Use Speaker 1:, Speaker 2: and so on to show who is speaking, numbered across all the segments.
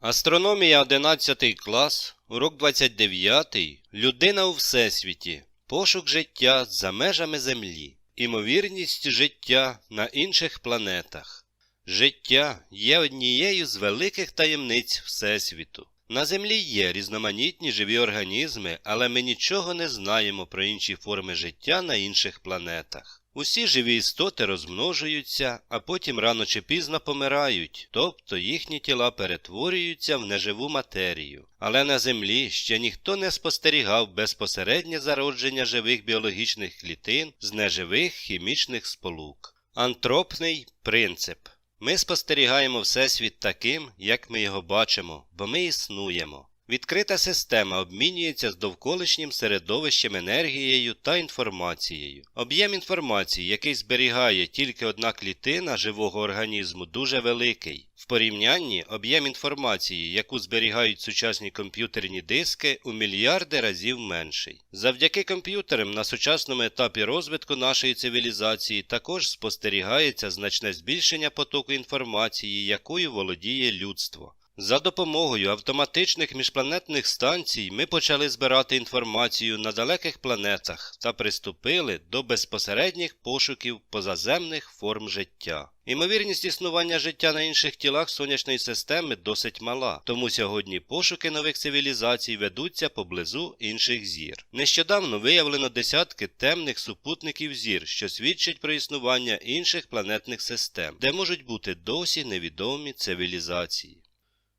Speaker 1: Астрономія 11 клас, урок 29. Людина у Всесвіті. Пошук життя за межами Землі. Імовірність життя на інших планетах. Життя є однією з великих таємниць Всесвіту. На Землі є різноманітні живі організми, але ми нічого не знаємо про інші форми життя на інших планетах. Усі живі істоти розмножуються, а потім рано чи пізно помирають, тобто їхні тіла перетворюються в неживу матерію. Але на Землі ще ніхто не спостерігав безпосереднє зародження живих біологічних клітин з неживих хімічних сполук. Антропний принцип. Ми спостерігаємо Всесвіт таким, як ми його бачимо, бо ми існуємо. Відкрита система обмінюється з довколишнім середовищем енергією та інформацією. Об'єм інформації, який зберігає тільки одна клітина живого організму, дуже великий. В порівнянні об'єм інформації, яку зберігають сучасні комп'ютерні диски, у мільярди разів менший. Завдяки комп'ютерам на сучасному етапі розвитку нашої цивілізації також спостерігається значне збільшення потоку інформації, якою володіє людство. За допомогою автоматичних міжпланетних станцій ми почали збирати інформацію на далеких планетах та приступили до безпосередніх пошуків позаземних форм життя. Імовірність існування життя на інших тілах сонячної системи досить мала, тому сьогодні пошуки нових цивілізацій ведуться поблизу інших зір. Нещодавно виявлено десятки темних супутників зір, що свідчать про існування інших планетних систем, де можуть бути досі невідомі цивілізації.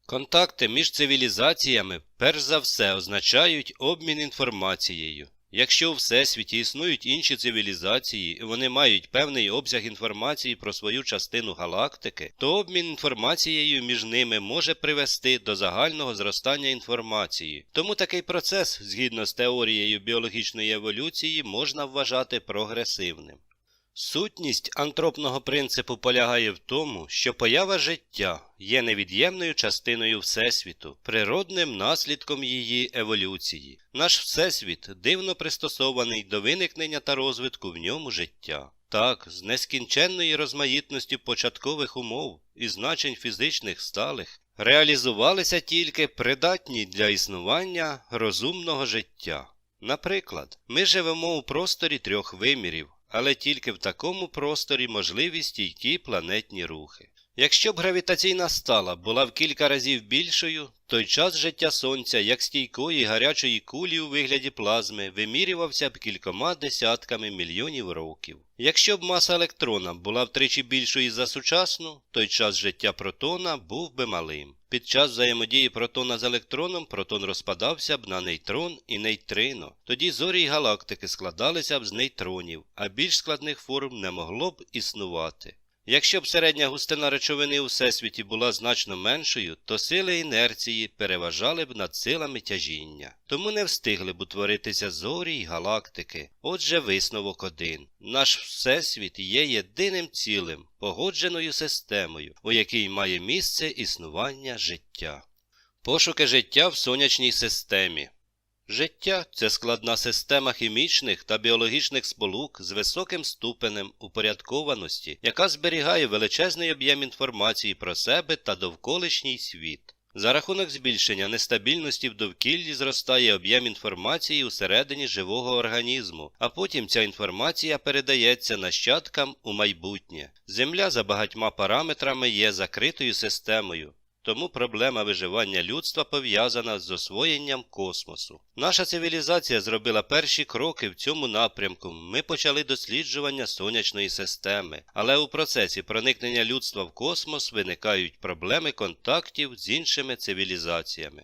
Speaker 1: Контакти між цивілізаціями перш за все означають обмін інформацією. Якщо у всесвіті існують інші цивілізації і вони мають певний обсяг інформації про свою частину галактики, то обмін інформацією між ними може привести до загального зростання інформації. Тому такий процес, згідно з теорією біологічної еволюції, можна вважати прогресивним. Сутність антропного принципу полягає в тому, що поява життя є невід'ємною частиною Всесвіту, природним наслідком її еволюції. Наш Всесвіт дивно пристосований до виникнення та розвитку в ньому життя. Так, з нескінченної розмаїтності початкових умов і значень фізичних сталих реалізувалися тільки придатні для існування розумного життя. Наприклад, ми живемо у просторі трьох вимірів але тільки в такому просторі можливі стійкі планетні рухи. Якщо б гравітаційна стала була в кілька разів більшою, той час життя Сонця як стійкої гарячої кулі у вигляді плазми вимірювався б кількома десятками мільйонів років. Якщо б маса електрона була втричі більшою за сучасну, той час життя протона був би малим. Під час взаємодії протона з електроном протон розпадався б на нейтрон і нейтрино. Тоді зорі й галактики складалися б з нейтронів, а більш складних форм не могло б існувати. Якщо б середня густина речовини у всесвіті була значно меншою, то сили інерції переважали б над силами тяжіння, тому не встигли б утворитися зорі й галактики. Отже, висновок один. Наш всесвіт є єдиним цілим, погодженою системою, у якій має місце існування життя. Пошуки життя в сонячній системі. Життя це складна система хімічних та біологічних сполук з високим ступенем упорядкованості, яка зберігає величезний об'єм інформації про себе та довколишній світ. За рахунок збільшення нестабільності в довкіллі зростає об'єм інформації усередині живого організму, а потім ця інформація передається нащадкам у майбутнє. Земля за багатьма параметрами є закритою системою. Тому проблема виживання людства пов'язана з освоєнням космосу. Наша цивілізація зробила перші кроки в цьому напрямку. Ми почали досліджування сонячної системи, але у процесі проникнення людства в космос виникають проблеми контактів з іншими цивілізаціями.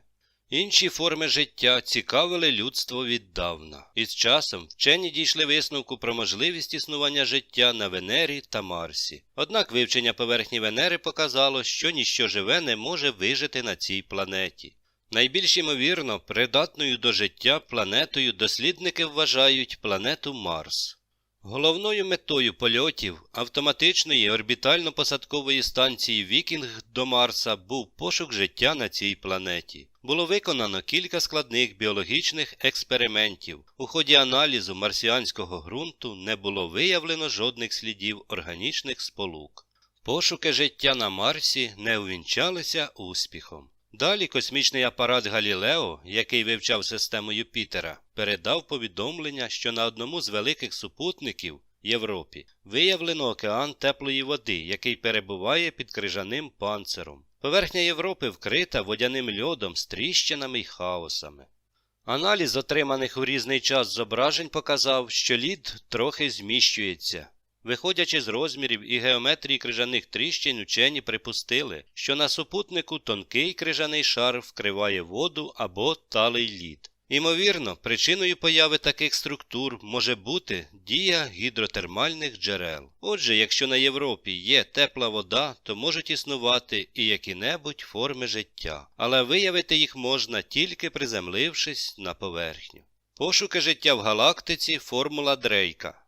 Speaker 1: Інші форми життя цікавили людство віддавна, і з часом вчені дійшли висновку про можливість існування життя на Венері та Марсі. Однак вивчення поверхні Венери показало, що ніщо живе не може вижити на цій планеті. Найбільш ймовірно, придатною до життя планетою дослідники вважають планету Марс. Головною метою польотів автоматичної орбітально-посадкової станції Вікінг до Марса був пошук життя на цій планеті. Було виконано кілька складних біологічних експериментів. У ході аналізу марсіанського ґрунту не було виявлено жодних слідів органічних сполук. Пошуки життя на Марсі не увінчалися успіхом. Далі космічний апарат Галілео, який вивчав систему Юпітера, передав повідомлення, що на одному з великих супутників Європі виявлено океан теплої води, який перебуває під крижаним панциром. Поверхня Європи вкрита водяним льодом з тріщинами й хаосами. Аналіз отриманих у різний час зображень показав, що лід трохи зміщується. Виходячи з розмірів і геометрії крижаних тріщин, учені припустили, що на супутнику тонкий крижаний шар вкриває воду або талий лід. Імовірно, причиною появи таких структур може бути дія гідротермальних джерел. Отже, якщо на Європі є тепла вода, то можуть існувати і які-небудь форми життя, але виявити їх можна тільки приземлившись на поверхню. Пошуки життя в галактиці формула Дрейка.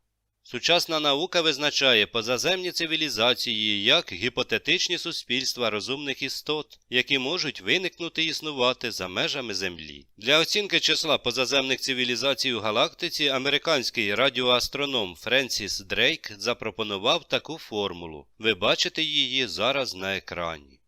Speaker 1: Сучасна наука визначає позаземні цивілізації як гіпотетичні суспільства розумних істот, які можуть виникнути і існувати за межами Землі. Для оцінки числа позаземних цивілізацій у галактиці американський радіоастроном Френсіс Дрейк запропонував таку формулу. Ви бачите її зараз на екрані.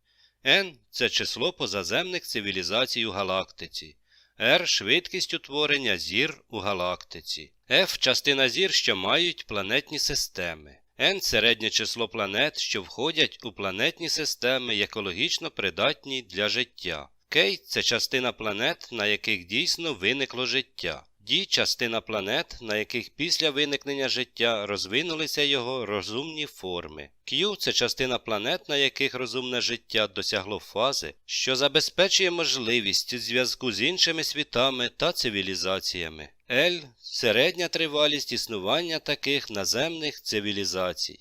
Speaker 1: N – це число позаземних цивілізацій у галактиці. R – швидкість утворення зір у галактиці. F – частина зір, що мають планетні системи. N – середнє число планет, що входять у планетні системи екологічно придатні для життя. K – це частина планет, на яких дійсно виникло життя. D – частина планет, на яких після виникнення життя розвинулися його розумні форми. Q – це частина планет, на яких розумне життя досягло фази, що забезпечує можливість зв'язку з іншими світами та цивілізаціями. L – середня тривалість існування таких наземних цивілізацій.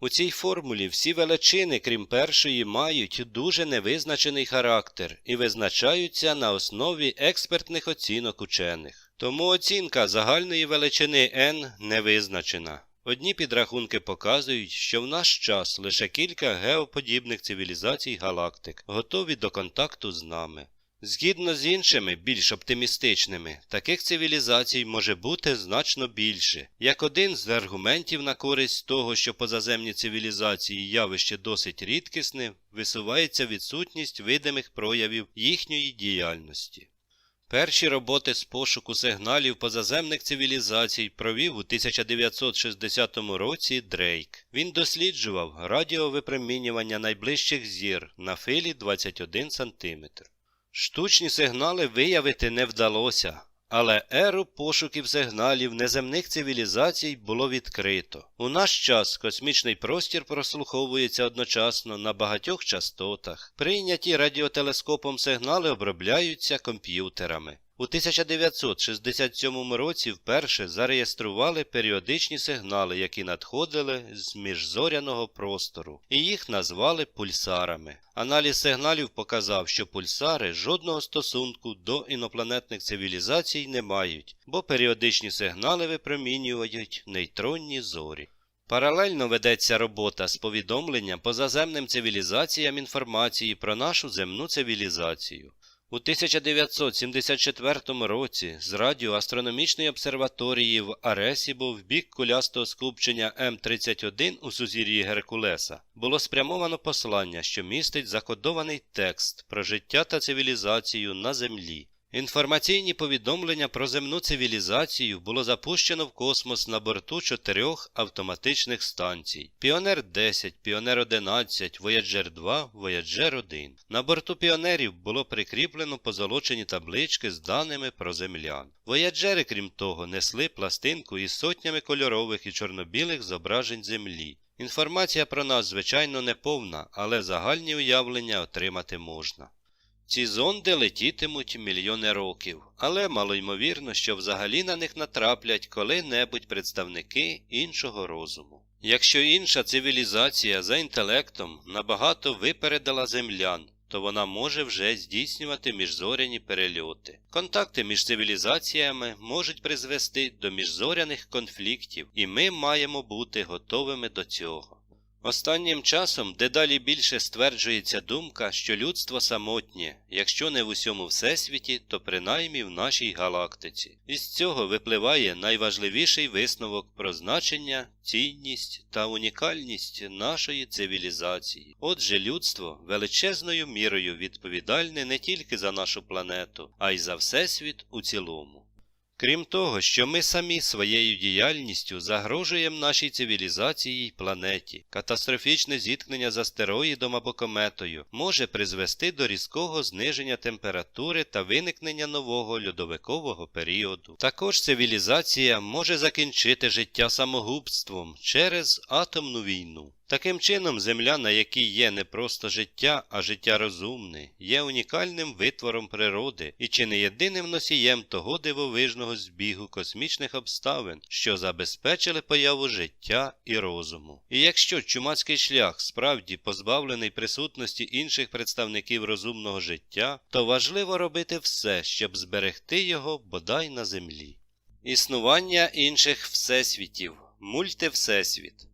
Speaker 1: У цій формулі всі величини, крім першої, мають дуже невизначений характер і визначаються на основі експертних оцінок учених. Тому оцінка загальної величини n не визначена. Одні підрахунки показують, що в наш час лише кілька геоподібних цивілізацій галактик готові до контакту з нами. Згідно з іншими, більш оптимістичними, таких цивілізацій може бути значно більше. Як один з аргументів на користь того, що позаземні цивілізації явище досить рідкісне, висувається відсутність видимих проявів їхньої діяльності. Перші роботи з пошуку сигналів позаземних цивілізацій провів у 1960 році Дрейк. Він досліджував радіовипромінювання найближчих зір на филі 21 см. Штучні сигнали виявити не вдалося, але еру пошуків сигналів неземних цивілізацій було відкрито. У наш час космічний простір прослуховується одночасно на багатьох частотах. Прийняті радіотелескопом сигнали обробляються комп'ютерами. У 1967 році вперше зареєстрували періодичні сигнали, які надходили з міжзоряного простору, і їх назвали пульсарами. Аналіз сигналів показав, що пульсари жодного стосунку до інопланетних цивілізацій не мають, бо періодичні сигнали випромінюють нейтронні зорі. Паралельно ведеться робота з повідомленням позаземним цивілізаціям інформації про нашу земну цивілізацію. У 1974 році з радіоастрономічної обсерваторії в Аресібо в бік кулястого скупчення М31 у сузір'ї Геркулеса було спрямовано послання, що містить закодований текст про життя та цивілізацію на Землі. Інформаційні повідомлення про земну цивілізацію було запущено в космос на борту чотирьох автоматичних станцій: Піонер 10, Піонер 11, Вояджер 2, Вояджер 1. На борту піонерів було прикріплено позолочені таблички з даними про землян. Вояджери, крім того, несли пластинку із сотнями кольорових і чорнобілих зображень землі. Інформація про нас, звичайно, не повна, але загальні уявлення отримати можна. Ці зонди летітимуть мільйони років, але малоймовірно, що взагалі на них натраплять коли-небудь представники іншого розуму. Якщо інша цивілізація за інтелектом набагато випередила землян, то вона може вже здійснювати міжзоряні перельоти. Контакти між цивілізаціями можуть призвести до міжзоряних конфліктів, і ми маємо бути готовими до цього. Останнім часом дедалі більше стверджується думка, що людство самотнє, якщо не в усьому всесвіті, то принаймні в нашій галактиці. Із цього випливає найважливіший висновок про значення, цінність та унікальність нашої цивілізації. Отже, людство величезною мірою відповідальне не тільки за нашу планету, а й за всесвіт у цілому. Крім того, що ми самі своєю діяльністю загрожуємо нашій цивілізації й планеті, катастрофічне зіткнення з астероїдом або кометою може призвести до різкого зниження температури та виникнення нового льодовикового періоду. Також цивілізація може закінчити життя самогубством через атомну війну. Таким чином, земля, на якій є не просто життя, а життя розумне, є унікальним витвором природи і чи не єдиним носієм того дивовижного збігу космічних обставин, що забезпечили появу життя і розуму. І якщо чумацький шлях справді позбавлений присутності інших представників розумного життя, то важливо робити все, щоб зберегти його бодай на землі. Існування інших всесвітів мультивсесвіт.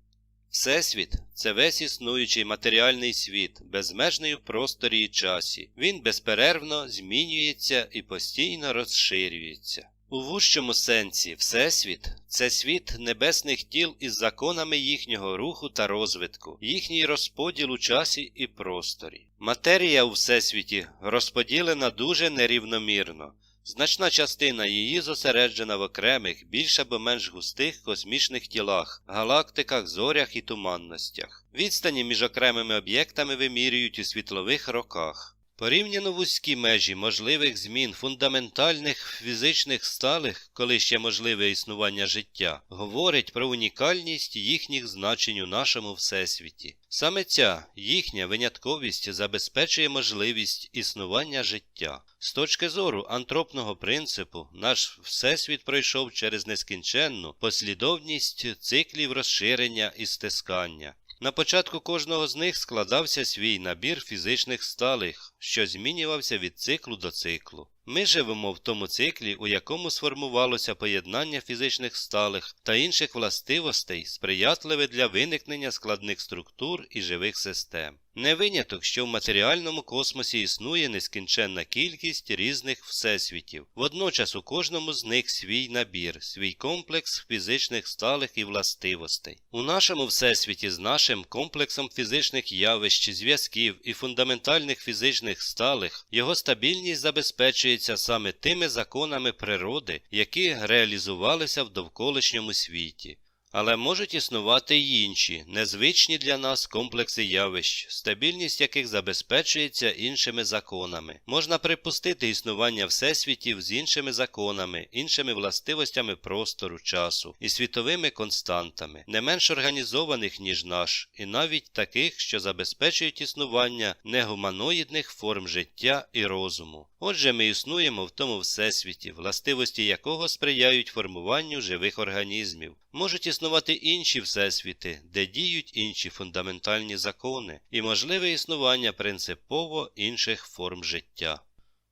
Speaker 1: Всесвіт це весь існуючий матеріальний світ, безмежний у просторі і часі. Він безперервно змінюється і постійно розширюється. У вужчому сенсі Всесвіт це світ небесних тіл із законами їхнього руху та розвитку, їхній розподіл у часі і просторі. Матерія у Всесвіті розподілена дуже нерівномірно. Значна частина її зосереджена в окремих, більш або менш густих космічних тілах, галактиках, зорях і туманностях. Відстані між окремими об'єктами вимірюють у світлових роках. Порівняно вузькі межі можливих змін фундаментальних фізичних сталих, коли ще можливе існування життя, говорить про унікальність їхніх значень у нашому всесвіті. Саме ця їхня винятковість забезпечує можливість існування життя. З точки зору антропного принципу, наш всесвіт пройшов через нескінченну послідовність циклів розширення і стискання. На початку кожного з них складався свій набір фізичних сталих, що змінювався від циклу до циклу. Ми живемо в тому циклі, у якому сформувалося поєднання фізичних сталих та інших властивостей, сприятливе для виникнення складних структур і живих систем. Не виняток, що в матеріальному космосі існує нескінченна кількість різних всесвітів. Водночас у кожному з них свій набір, свій комплекс фізичних сталих і властивостей. У нашому всесвіті з нашим комплексом фізичних явищ, зв'язків і фундаментальних фізичних сталих його стабільність забезпечується саме тими законами природи, які реалізувалися в довколишньому світі. Але можуть існувати й інші, незвичні для нас комплекси явищ, стабільність яких забезпечується іншими законами. Можна припустити існування всесвітів з іншими законами, іншими властивостями простору, часу і світовими константами, не менш організованих, ніж наш, і навіть таких, що забезпечують існування негуманоїдних форм життя і розуму. Отже, ми існуємо в тому всесвіті, властивості якого сприяють формуванню живих організмів. Можуть існувати інші всесвіти, де діють інші фундаментальні закони, і можливе існування принципово інших форм життя.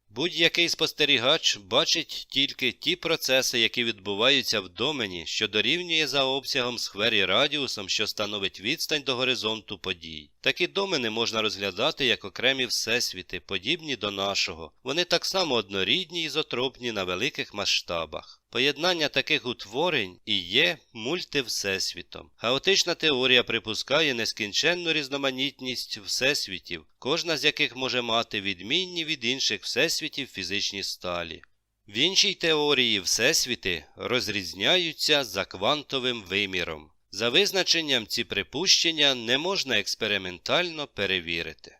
Speaker 1: Будь-який спостерігач бачить тільки ті процеси, які відбуваються в домені, що дорівнює за обсягом сфері радіусом, що становить відстань до горизонту подій. Такі домени можна розглядати як окремі всесвіти, подібні до нашого. Вони так само однорідні і зотропні на великих масштабах. Поєднання таких утворень і є мультивсесвітом. Хаотична теорія припускає нескінченну різноманітність всесвітів, кожна з яких може мати відмінні від інших всесвітів фізичні сталі. В іншій теорії всесвіти розрізняються за квантовим виміром. За визначенням ці припущення не можна експериментально перевірити.